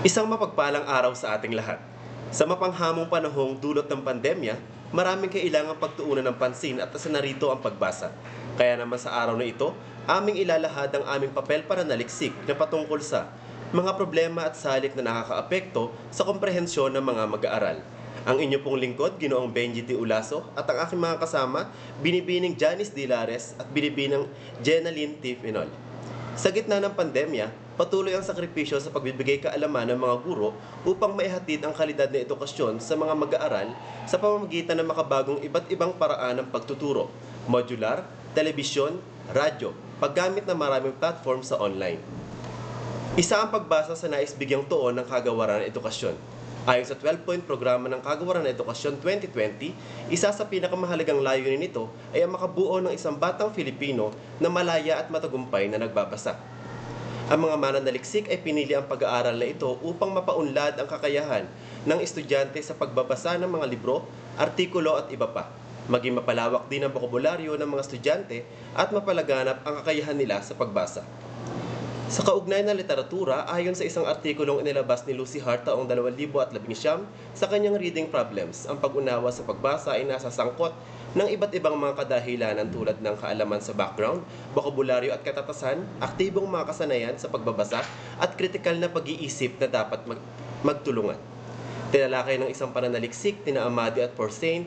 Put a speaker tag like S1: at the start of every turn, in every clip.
S1: Isang mapagpalang araw sa ating lahat. Sa mapanghamong panahong dulot ng pandemya, maraming kailangang pagtuunan ng pansin at asa narito ang pagbasa. Kaya naman sa araw na ito, aming ilalahad ang aming papel para naliksik na patungkol sa mga problema at salik na nakakaapekto sa komprehensyon ng mga mag-aaral. Ang inyo pong lingkod, Ginoong Benji T. Ulaso, at ang aking mga kasama, Binibining Janice Dilares at Binibining Jenaline T. Finol. Sa gitna ng pandemya, patuloy ang sakripisyo sa pagbibigay kaalaman ng mga guro upang maihatid ang kalidad na edukasyon sa mga mag-aaral sa pamamagitan ng makabagong iba't ibang paraan ng pagtuturo, modular, telebisyon, radyo, paggamit ng maraming platform sa online. Isa ang pagbasa sa nais bigyang tuon ng kagawaran ng edukasyon. Ayon sa 12-point programa ng Kagawaran ng Edukasyon 2020, isa sa pinakamahalagang layunin nito ay ang makabuo ng isang batang Filipino na malaya at matagumpay na nagbabasa. Ang mga mananaliksik ay pinili ang pag-aaral na ito upang mapaunlad ang kakayahan ng estudyante sa pagbabasa ng mga libro, artikulo at iba pa. Maging mapalawak din ang bokabularyo ng mga estudyante at mapalaganap ang kakayahan nila sa pagbasa. Sa kaugnay ng literatura, ayon sa isang artikulong inilabas ni Lucy Hart taong 2019 sa kanyang reading problems, ang pag-unawa sa pagbasa ay nasa sangkot ng iba't ibang mga kadahilanan tulad ng kaalaman sa background, bokabularyo at katatasan, aktibong mga kasanayan sa pagbabasa, at kritikal na pag-iisip na dapat mag- magtulungan. Tinalakay ng isang pananaliksik, tina Amadi at Porcine,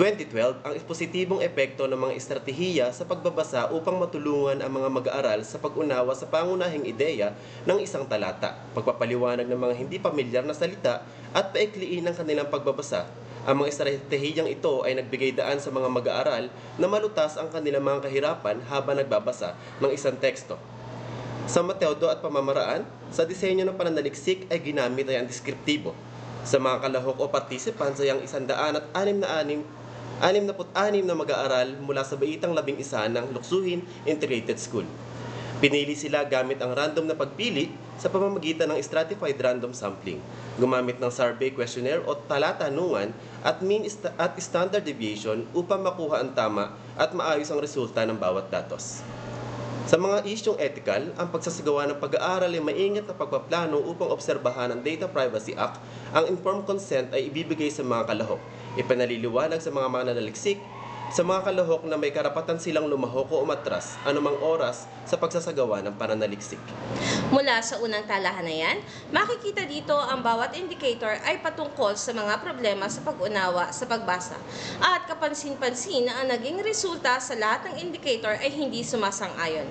S1: 2012 ang positibong epekto ng mga estratehiya sa pagbabasa upang matulungan ang mga mag-aaral sa pag-unawa sa pangunahing ideya ng isang talata, pagpapaliwanag ng mga hindi pamilyar na salita at paikliin ang kanilang pagbabasa. Ang mga estratehiyang ito ay nagbigay daan sa mga mag-aaral na malutas ang kanilang mga kahirapan habang nagbabasa ng isang teksto. Sa Mateo at pamamaraan, sa disenyo ng pananaliksik ay ginamit ay ang deskriptibo, sa mga kalahok o participants ay ang 166 66 na mag-aaral mula sa baitang labing isa ng Luksuhin Integrated School. Pinili sila gamit ang random na pagpili sa pamamagitan ng stratified random sampling, gumamit ng survey questionnaire o talatanungan at mean at standard deviation upang makuha ang tama at maayos ang resulta ng bawat datos. Sa mga isyong ethical, ang pagsasagawa ng pag-aaral ay maingat na pagpaplano upang obserbahan ang Data Privacy Act. Ang informed consent ay ibibigay sa mga kalahok. Ipanaliliwanag sa mga mananaliksik sa mga kalahok na may karapatan silang lumahok o umatras anumang oras sa pagsasagawa ng pananaliksik.
S2: Mula sa unang talahan na yan, makikita dito ang bawat indicator ay patungkol sa mga problema sa pag-unawa sa pagbasa. At kapansin-pansin na ang naging resulta sa lahat ng indicator ay hindi sumasang-ayon.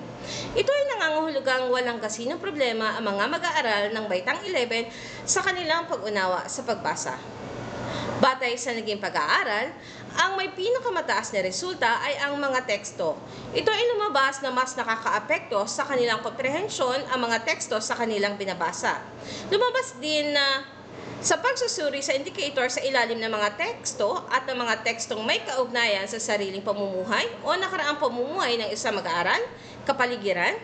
S2: Ito ay nangangahulugang walang kasinong problema ang mga mag-aaral ng Baitang 11 sa kanilang pag-unawa sa pagbasa. Batay sa naging pag-aaral, ang may pinakamataas na resulta ay ang mga teksto. Ito ay lumabas na mas nakakaapekto sa kanilang komprehensyon ang mga teksto sa kanilang binabasa. Lumabas din na sa pagsusuri sa indicator sa ilalim ng mga teksto at ng mga tekstong may kaugnayan sa sariling pamumuhay o nakaraang pamumuhay ng isang mag-aaral, kapaligiran,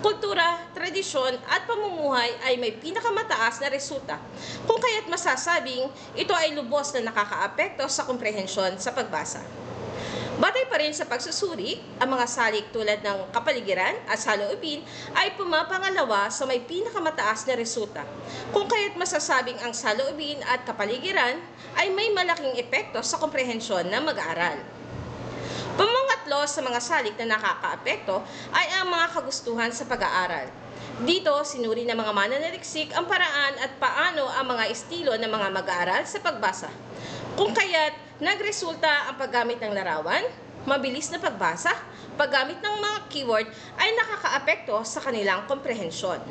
S2: kultura, tradisyon at pamumuhay ay may pinakamataas na resulta. Kung kaya't masasabing ito ay lubos na nakakaapekto sa komprehensyon sa pagbasa. Batay pa rin sa pagsusuri, ang mga salik tulad ng kapaligiran at saloobin ay pumapangalawa sa may pinakamataas na resulta. Kung kaya't masasabing ang saloobin at kapaligiran ay may malaking epekto sa komprehensyon ng mag-aaral. Pamangatlo sa mga salik na nakakaapekto ay ang mga kagustuhan sa pag-aaral. Dito, sinuri ng mga mananaliksik ang paraan at paano ang mga estilo ng mga mag-aaral sa pagbasa. Kung kaya't nagresulta ang paggamit ng larawan, mabilis na pagbasa, paggamit ng mga keyword ay nakakaapekto sa kanilang komprehensyon.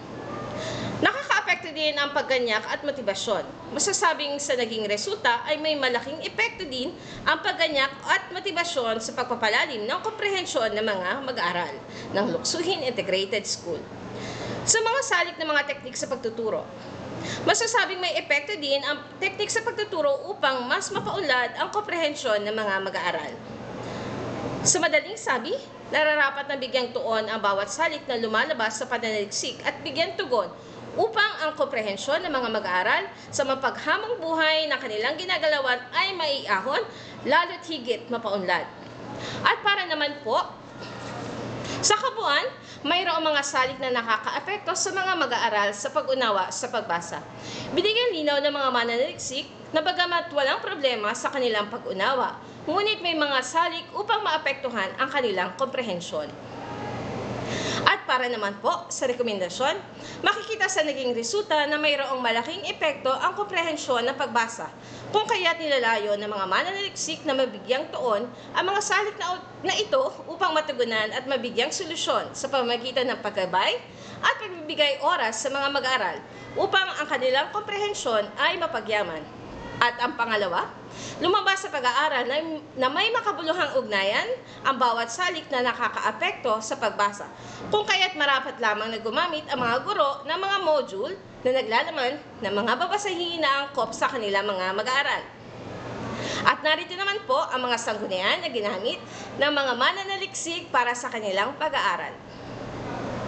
S2: Nakakaapekto din ang pagganyak at motibasyon. Masasabing sa naging resulta ay may malaking epekto din ang pagganyak at motibasyon sa pagpapalalim ng komprehensyon ng mga mag-aaral ng Luksuhin Integrated School. Sa mga salik ng mga teknik sa pagtuturo, masasabing may epekto din ang teknik sa pagtuturo upang mas mapaunlad ang komprehensyon ng mga mag-aaral. Sa madaling sabi, nararapat na bigyang tuon ang bawat salik na lumalabas sa pananaliksik at bigyan tugon upang ang komprehensyon ng mga mag-aaral sa mapaghamong buhay na kanilang ginagalawan ay maiahon, lalo't higit mapaunlad. At para naman po Sa kabuuan, mayroong mga salik na nakakaapekto sa mga mag-aaral sa pag-unawa sa pagbasa. Binigyan linaw ng mga mananaliksik na bagamat walang problema sa kanilang pag-unawa, ngunit may mga salik upang maapektuhan ang kanilang komprehensyon. Para naman po sa rekomendasyon, makikita sa naging resulta na mayroong malaking epekto ang komprehensyon ng pagbasa. Kung kaya't nilalayo ng mga mananaliksik na mabigyang tuon ang mga salik na, na ito upang matugunan at mabigyang solusyon sa pamamagitan ng paggabay at pagbibigay oras sa mga mag-aaral upang ang kanilang komprehensyon ay mapagyaman. At ang pangalawa, lumabas sa pag-aaral na, may makabuluhang ugnayan ang bawat salik na nakakaapekto sa pagbasa. Kung kaya't marapat lamang na gumamit ang mga guro ng mga module na naglalaman ng mga babasahin na angkop sa kanilang mga mag-aaral. At narito naman po ang mga sanggunian na ginamit ng mga mananaliksik para sa kanilang pag-aaral.